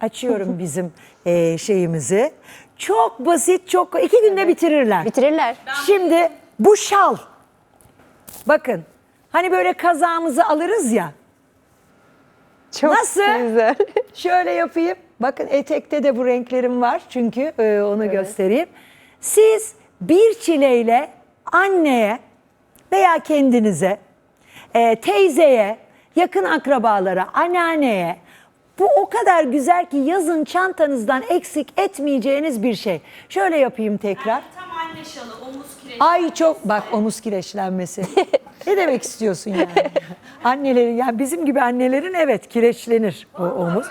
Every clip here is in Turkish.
Açıyorum bizim e, şeyimizi. Çok basit, çok iki günde bitirirler. Bitirirler. Şimdi bu şal. Bakın. Hani böyle kazağımızı alırız ya. Çok Nasıl? güzel. Şöyle yapayım. Bakın etekte de bu renklerim var çünkü e, onu göstereyim. Siz bir çileyle anneye veya kendinize, e, teyzeye, yakın akrabalara, anneanneye bu o kadar güzel ki yazın çantanızdan eksik etmeyeceğiniz bir şey. Şöyle yapayım tekrar. Tam anne şalı, omuz kireç. Ay çok bak omuz kireçlenmesi. ne demek istiyorsun yani? Annelerin yani bizim gibi annelerin evet kireçlenir o omuz.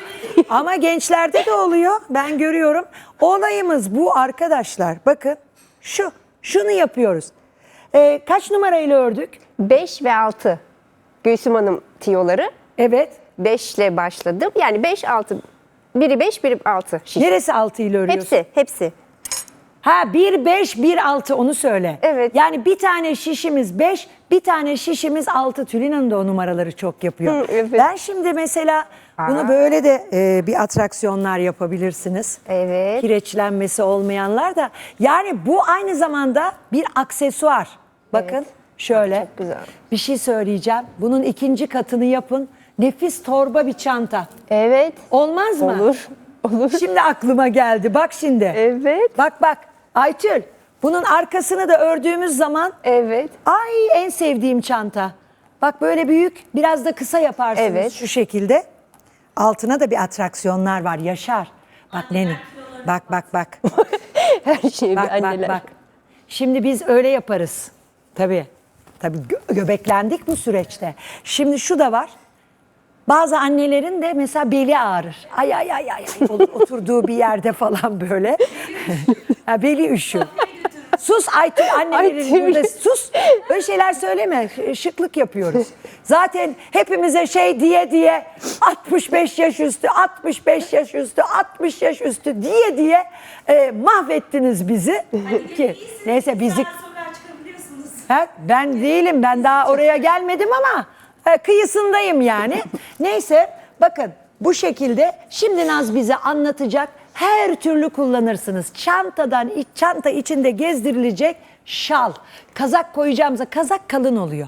Ama gençlerde de oluyor. Ben görüyorum. Olayımız bu arkadaşlar. Bakın şu şunu yapıyoruz. Ee, kaç numarayla ördük? 5 ve 6 Gülsüm Hanım tiyoları. Evet. 5 ile başladım. Yani 5 6 biri 5 biri 6 şiş. Neresi 6 ile örüyorsun? Hepsi, hepsi. Ha 1 5 1 6 onu söyle. Evet. Yani bir tane şişimiz 5, bir tane şişimiz 6. Tülin Hanım da o numaraları çok yapıyor. Hı, evet. Ben şimdi mesela bunu Aa. böyle de e, bir atraksiyonlar yapabilirsiniz. Evet. Kireçlenmesi olmayanlar da. Yani bu aynı zamanda bir aksesuar. Bakın Evet. şöyle. Çok güzel. Bir şey söyleyeceğim. Bunun ikinci katını yapın. Nefis torba bir çanta. Evet. Olmaz mı? Olur. Olur. Şimdi aklıma geldi. Bak şimdi. Evet. Bak bak Aytül bunun arkasını da ördüğümüz zaman Evet. ay en sevdiğim çanta. Bak böyle büyük biraz da kısa yaparsınız Evet. şu şekilde. Altına da bir atraksiyonlar var Yaşar. Bak Neni. Bak bak bak. Her bak bir bak anneler. bak. Şimdi biz öyle yaparız. Tabii. Tabii gö- göbeklendik bu süreçte. Şimdi şu da var. Bazı annelerin de mesela beli ağrır. Ay ay ay ay ay olur oturduğu bir yerde falan böyle. ha, beli üşür. Sus Aytül annelerin burada sus. Böyle şeyler söyleme. Şıklık yapıyoruz. Zaten hepimize şey diye diye 65 yaş üstü, 65 yaş üstü, 60 yaş üstü diye diye e, mahvettiniz bizi. Ki neyse bizi. Ha, ben değilim. Ben daha oraya gelmedim ama kıyısındayım yani. Neyse bakın bu şekilde şimdi Naz bize anlatacak. Her türlü kullanırsınız. Çantadan iç çanta içinde gezdirilecek şal. Kazak koyacağımızda kazak kalın oluyor.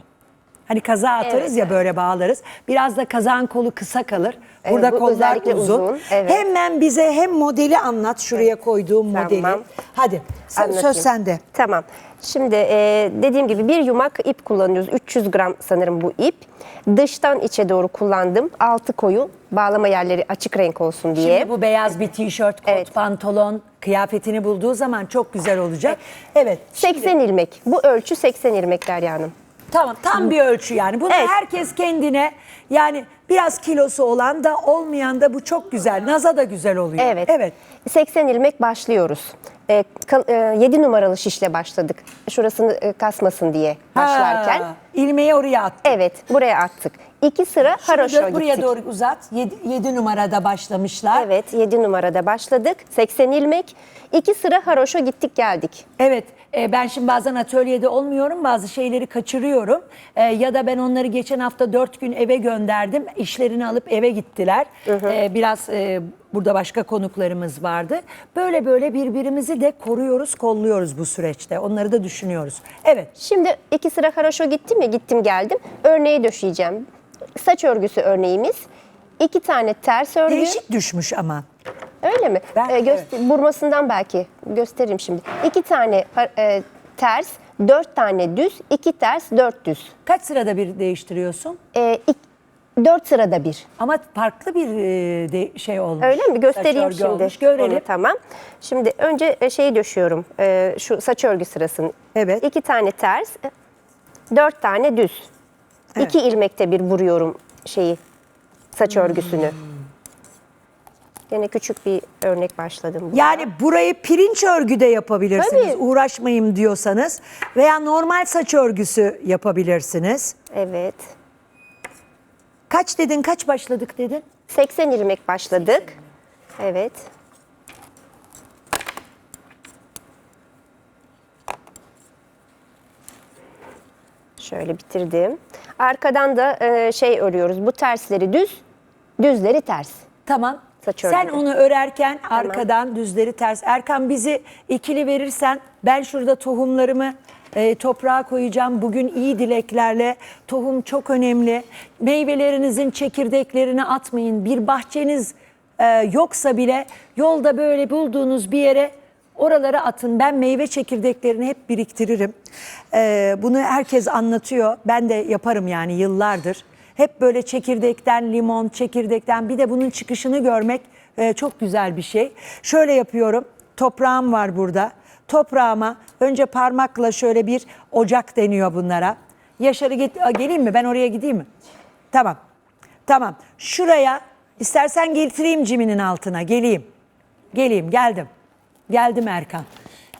Hani kazağı atarız Evet, ya evet. böyle bağlarız. Biraz da kazağın kolu kısa kalır. Burada Evet, bu kollar uzun. uzun, evet. Hemen bize hem modeli anlat şuraya koyduğum Tamam. modeli. Hadi sen- söz sende. Tamam. Şimdi e, dediğim gibi bir yumak ip kullanıyoruz. 300 gram sanırım bu ip. Dıştan içe doğru kullandım. Altı koyu. Bağlama yerleri açık renk olsun diye. Şimdi bu beyaz bir tişört, kot Evet. pantolon kıyafetini bulduğu zaman çok güzel olacak. Evet. şimdi- 80 ilmek. Bu ölçü 80 ilmek Derya Hanım. Tamam tam bir ölçü yani. Bunu Evet. herkes kendine yani biraz kilosu olan da olmayan da bu çok güzel. Naza da güzel oluyor. Evet. Evet. 80 ilmek başlıyoruz. E, kal- e, 7 numaralı şişle başladık. Şurasını e, kasmasın diye başlarken. Ha, ilmeği oraya at. Evet, buraya attık. İki sıra Şimdi haroşa dön buraya gittik. doğru uzat. 7 numarada başlamışlar. Evet, 7 numarada başladık. 80 ilmek. İki sıra haroşa gittik geldik. Evet, e, ben şimdi bazen atölyede olmuyorum, bazı şeyleri kaçırıyorum. E, ya da ben onları geçen hafta dört gün eve gönderdim, işlerini alıp eve gittiler. E, biraz e, burada başka konuklarımız vardı. Böyle böyle birbirimizi de koruyoruz, kolluyoruz bu süreçte. Onları da düşünüyoruz. Evet, Şimdi iki sıra haroşa gittim ya gittim geldim. Örneği döşeyeceğim. Saç örgüsü örneğimiz. İki tane ters örgü. değişik düşmüş ama. Öyle mi? Ben- Ee, göster- Burmasından belki gösteririm şimdi. İki tane e, ters, dört tane düz, iki ters, dört düz. Kaç sırada bir değiştiriyorsun? Ee, ik- dört sırada bir. Ama farklı bir e, de, şey olmuş. Öyle mi? Göstereyim şimdi. olmuş. Görelim. Onu, tamam. Şimdi önce e, şeyi döşüyorum. e, şu saç örgü sırasını. Evet. İki tane ters, dört tane düz. Evet. İki ilmekte bir vuruyorum şeyi, saç örgüsünü. Yine küçük bir örnek başladım. Yani burayı pirinç örgü de yapabilirsiniz. Tabii. Uğraşmayayım diyorsanız veya normal saç örgüsü yapabilirsiniz. Evet. Kaç dedin? Kaç başladık dedin? 80 ilmek başladık. Evet. Şöyle bitirdim. Arkadan da e, şey örüyoruz. Bu tersleri düz, düzleri ters. Tamam. Saç Sen örgüsü. onu örerken arkadan düzleri ters. Erkan bizi ikili verirsen ben şurada tohumlarımı e, toprağa koyacağım. Bugün iyi dileklerle. Tohum çok önemli. Meyvelerinizin çekirdeklerini atmayın. Bir bahçeniz e, yoksa bile yolda böyle bulduğunuz bir yere oralara atın. Ben meyve çekirdeklerini hep biriktiririm. E, bunu herkes anlatıyor. Ben de yaparım yani yıllardır. Hep böyle çekirdekten limon, çekirdekten bir de bunun çıkışını görmek e, çok güzel bir şey. Şöyle yapıyorum. Toprağım var burada. Toprağıma önce parmakla şöyle bir ocak deniyor bunlara. Yaşarı get- Aa, geleyim mi? Ben oraya gideyim mi? Tamam. Tamam. Şuraya istersen getireyim ciminin altına. Geleyim. Geleyim. Geldim. Geldim Erkan.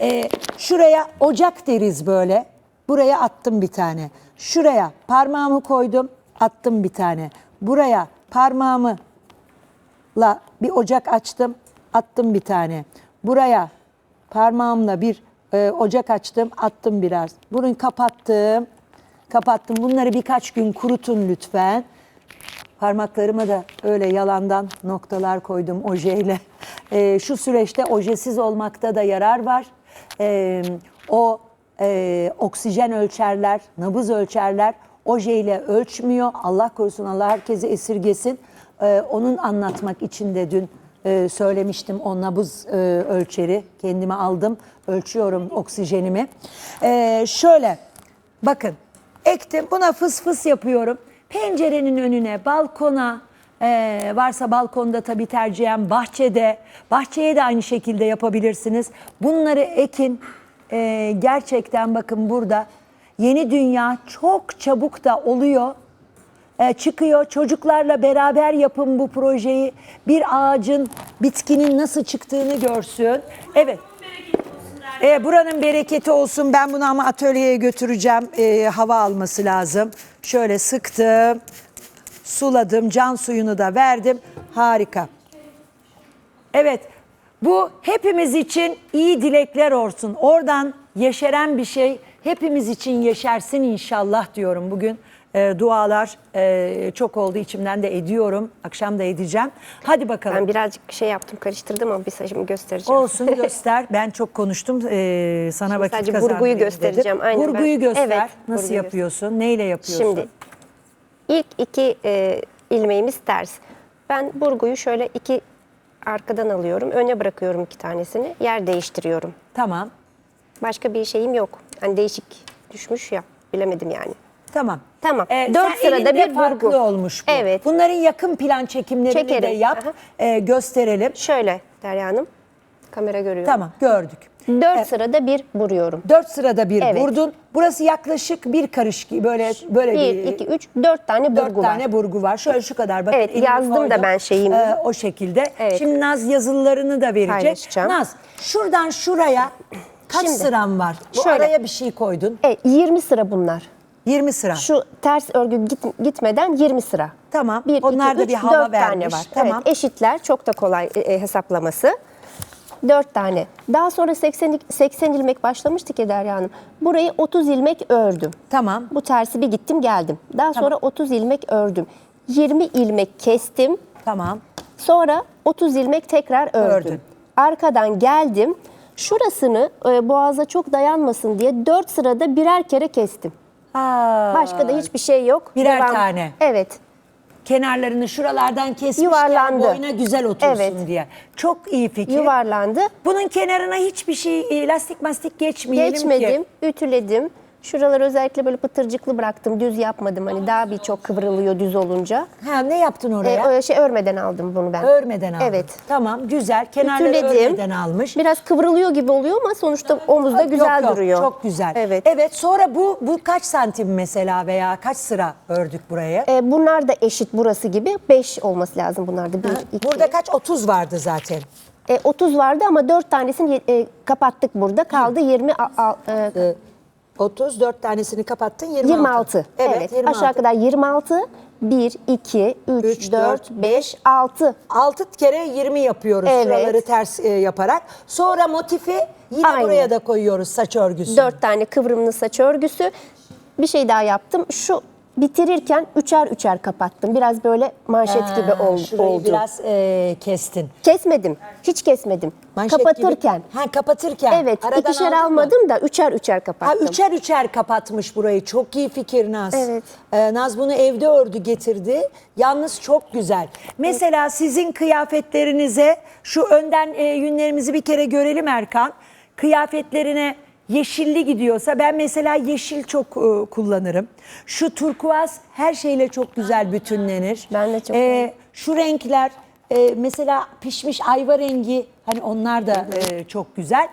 Ee, şuraya ocak deriz böyle. Buraya attım bir tane. Şuraya parmağımı koydum. Attım bir tane. Buraya parmağımı la bir ocak açtım, attım bir tane. Buraya parmağımla bir e, ocak açtım, attım biraz. Bunu kapattım, kapattım. Bunları birkaç gün kurutun lütfen. Parmaklarıma da öyle yalandan noktalar koydum ojeyle. E, şu süreçte ojesiz olmakta da yarar var. E, o e, oksijen ölçerler, nabız ölçerler ojeyle ölçmüyor. Allah korusun Allah herkesi esirgesin. E, onun anlatmak için de dün e, söylemiştim o nabız e, ölçeri. Kendime aldım, ölçüyorum oksijenimi. E, şöyle bakın ektim buna fıs fıs yapıyorum. Pencerenin önüne, balkona, ee, varsa balkonda tabii tercihen bahçede, bahçeye de aynı şekilde yapabilirsiniz. Bunları ekin. Ee, gerçekten bakın burada yeni dünya çok çabuk da oluyor. Ee, çıkıyor çocuklarla beraber yapın bu projeyi. Bir ağacın, bitkinin nasıl çıktığını görsün. Evet. E, buranın bereketi olsun. Ben bunu ama atölyeye götüreceğim. E, hava alması lazım. Şöyle sıktım. Suladım. Can suyunu da verdim. Harika. Evet. Bu hepimiz için iyi dilekler olsun. Oradan yeşeren bir şey hepimiz için yeşersin inşallah diyorum bugün. e, dualar e, çok oldu içimden de ediyorum. Akşam da edeceğim. Hadi bakalım. Ben birazcık şey yaptım, karıştırdım ama bir saçımı göstereceğim. Olsun göster. Ben çok konuştum. Ee, sana vakit sadece kazandırayım burguyu dedim. göstereceğim. Aynen ben- Burguyu göster. Evet, Nasıl burguyu yapıyorsun? Neyle yapıyorsun? Şimdi ilk iki e, ilmeğimiz ters. Ben burguyu şöyle iki arkadan alıyorum. Öne bırakıyorum iki tanesini. Yer değiştiriyorum. Tamam. Başka bir şeyim yok. Hani değişik düşmüş ya. Bilemedim yani. Tamam. Tamam. Ee, Dört sırada bir farklı burgu. olmuş bu. Evet. Bunların yakın plan çekimlerini de Çekerim. yap. Aha. Ee, gösterelim. Şöyle Derya Hanım. Kamera görüyor. Tamam gördük. Dört Evet. sırada bir vuruyorum. Dört sırada bir Evet. vurdun. Burası yaklaşık bir karış gibi böyle böyle Bir, bir, iki, üç, dört tane Dört burgu tane var. burgu var. Şöyle şu kadar bakın. Evet, yazdım da ben şeyimi. Ee, o şekilde. Evet. Şimdi Naz yazılarını da verecek. Naz şuradan şuraya kaç Şimdi, sıran var? Bu şöyle. araya bir şey koydun. Evet, 20 sıra bunlar. 20 sıra. Şu ters örgü git, gitmeden 20 sıra. Tamam. Bir, Onlar iki, da üç, bir hava dört tane vermiş. var. Tamam. Evet, eşitler. Çok da kolay e, e, hesaplaması. 4 tane. Daha sonra 80, 80 ilmek başlamıştık ya Derya Hanım. Burayı 30 ilmek ördüm. Tamam. Bu tersi bir gittim geldim. Daha sonra 30 ilmek ördüm. 20 ilmek kestim. Tamam. Sonra 30 ilmek tekrar ördüm. Ördün. Arkadan geldim. Şurasını e, boğaza çok dayanmasın diye 4 sırada birer kere kestim. Aa, Başka da hiçbir şey yok. Birer tane. Evet. kenarlarını şuralardan kesmişken Yuvarlandı. boyuna güzel otursun Evet. diye. Çok iyi fikir. Yuvarlandı. Bunun kenarına hiçbir şey e, lastik mastik geçmeyelim Geçmedim, ki. ütüledim. Şuraları özellikle böyle pıtırcıklı bıraktım. Düz yapmadım. Hani daha bir çok kıvrılıyor düz olunca. Ha ne yaptın E, oraya? öyle şey örmeden aldım bunu ben. Örmeden aldın. Evet. Tamam güzel. Kenarları Ütüledim. örmeden almış. Biraz kıvrılıyor gibi oluyor ama sonuçta omuzda Yok, güzel yok, duruyor. Çok güzel. Evet. Evet sonra bu bu kaç santim mesela veya kaç sıra ördük buraya? E, bunlar da eşit burası gibi. 5 olması lazım bunlarda. 1, 2, Burada kaç? 30 vardı zaten. E, 30 vardı ama 4 tanesini ye- e, kapattık burada. Kaldı 20 a- a- e, Ee, 30 4 tanesini kapattın 26. 26. Evet, Evet. 26. Aşağı kadar 26. 1, 2, 3, Üç, 4, dört, 5, 6. 6 kere 20 yapıyoruz Evet. şuraları ters e, yaparak. Sonra motifi yine Aynı. buraya da koyuyoruz saç örgüsü. 4 tane kıvrımlı saç örgüsü. Bir şey daha yaptım. Şu bitirirken üçer üçer kapattım. Biraz böyle manşet gibi ol- Şurayı oldu. biraz e, kestin. Kesmedim. Hiç kesmedim. Manşet Kapatırken. Gibi. Ha kapatırken. Evet, Aradan ikişer aldın mı? almadım da üçer üçer Ha kapattım. üçer üçer kapatmış burayı. Çok iyi fikir Naz. Evet. Ee, Naz bunu evde ördü getirdi. Yalnız çok güzel. Mesela sizin kıyafetlerinize şu önden e, yünlerimizi bir kere görelim Erkan. Kıyafetlerine yeşilli gidiyorsa ben mesela yeşil çok e, kullanırım. Şu turkuaz her şeyle çok güzel bütünlenir. Ben de çok Ee, şu renkler e, mesela pişmiş ayva rengi hani onlar da e, çok güzel.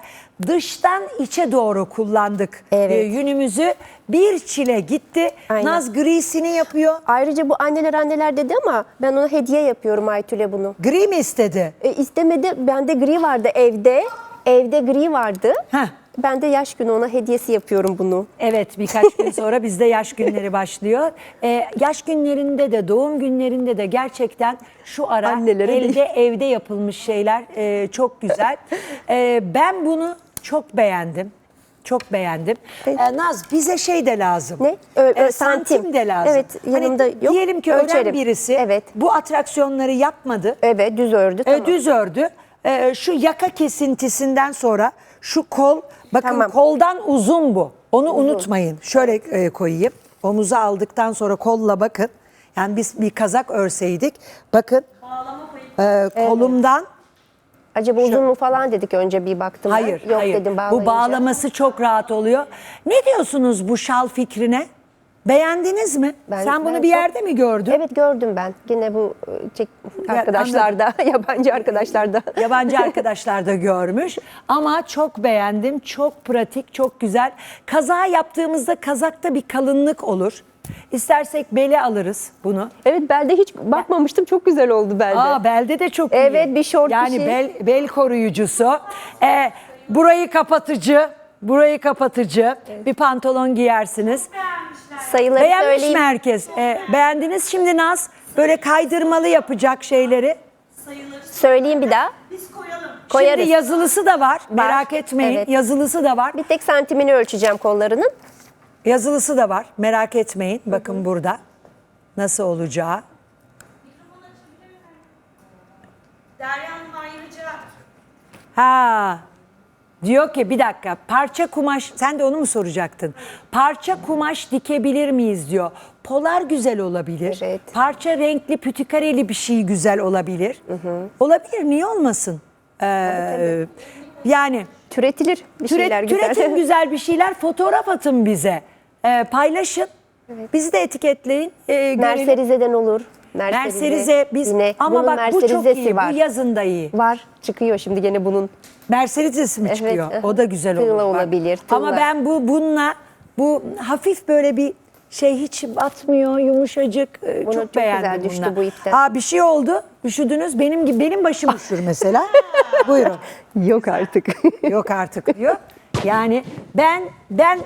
Dıştan içe doğru kullandık Evet. e, yünümüzü. Bir çile gitti. Aynen. Naz grisini yapıyor. Ayrıca bu anneler anneler dedi ama ben ona hediye yapıyorum Aytül'e bunu. Gri mi istedi? E, istemedi. Bende gri vardı evde. Evde gri vardı. Heh. Ben de yaş günü ona hediyesi yapıyorum bunu. Evet birkaç gün sonra bizde yaş günleri başlıyor. Ee, yaş günlerinde de doğum günlerinde de gerçekten şu ara Annelere elde evde yapılmış şeyler e, çok güzel. Ee, ben bunu çok beğendim. Çok beğendim. Ee, Naz bize şey de lazım. Ne? Ö- Ee, santim. santim. de lazım. Evet, yanımda hani yok. Diyelim ki öğren Ölçerim. birisi Evet. bu atraksiyonları yapmadı. Evet düz ördü. E, Tamam. düz ördü. E, şu yaka kesintisinden sonra şu kol bakın Tamam. koldan uzun bu. Onu unutmayın. Şöyle e, koyayım. Omuza aldıktan sonra kolla bakın. Yani biz bir kazak örseydik. Bakın e, kolumdan Acaba uzun mu falan dedik önce bir baktım. ben. hayır Yok hayır. dedim bağlayınca. bu bağlaması çok rahat oluyor. Ne diyorsunuz bu şal fikrine? Beğendiniz mi? Ben- Sen bunu ben bir çok- yerde mi gördün? Evet gördüm ben. Yine bu e, çek arkadaşlarda, yabancı arkadaşlarda. Yabancı arkadaşlar da görmüş ama çok beğendim. Çok pratik, çok güzel. Kaza yaptığımızda kazakta bir kalınlık olur. İstersek bele alırız bunu. Evet belde hiç bakmamıştım. Çok güzel oldu belde. Aa belde de çok iyi. Evet, bir şort, bir Yani şey. bel, bel koruyucusu. Ee, burayı kapatıcı, burayı kapatıcı bir pantolon giyersiniz. Sayıları Beğenmiş söyleyeyim. mi herkes? Ee, beğendiniz şimdi Naz böyle kaydırmalı yapacak şeyleri. Sayıları Söyleyeyim bir daha. biz koyalım. Koyarız. Şimdi yazılısı da var. Merak etmeyin. Evet. Yazılısı da var. Bir tek santimini ölçeceğim kollarının. Yazılısı da var. Merak etmeyin. Bakın burada nasıl olacağı. Derya Hanım ayrıca Ha. Diyor ki bir dakika parça kumaş sen de onu mu soracaktın? Parça kumaş dikebilir miyiz diyor. Polar güzel olabilir. Evet. Parça renkli pütikareli bir şey güzel olabilir. Olabilir niye olmasın? Ee, yani Türetilir bir Türet, şeyler güzel. Türetin güzel bir şeyler fotoğraf atın bize. Ee, paylaşın. Bizi de etiketleyin. Ee, görelim. Merserize'den olur. Merserize biz Yine ama bunun bak bu çok iyi. var. Bu yazın da iyi. Var. Çıkıyor şimdi gene bunun. Mercedes'i mi Evet, çıkıyor? aha. O da güzel Tığla olur. bak. olabilir, tığla. Ama ben bu bununla bu hafif böyle bir şey hiç batmıyor yumuşacık Ee, Bunu çok, çok beğendim güzel düştü bununla. bu ipten. Aa bir şey oldu. Üşüdünüz. Benim gibi benim başım üşür mesela. Buyurun. Yok artık. Yok artık diyor. Yani ben ben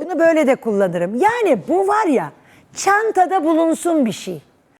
bunu böyle de kullanırım. Yani bu var ya çantada bulunsun bir şey.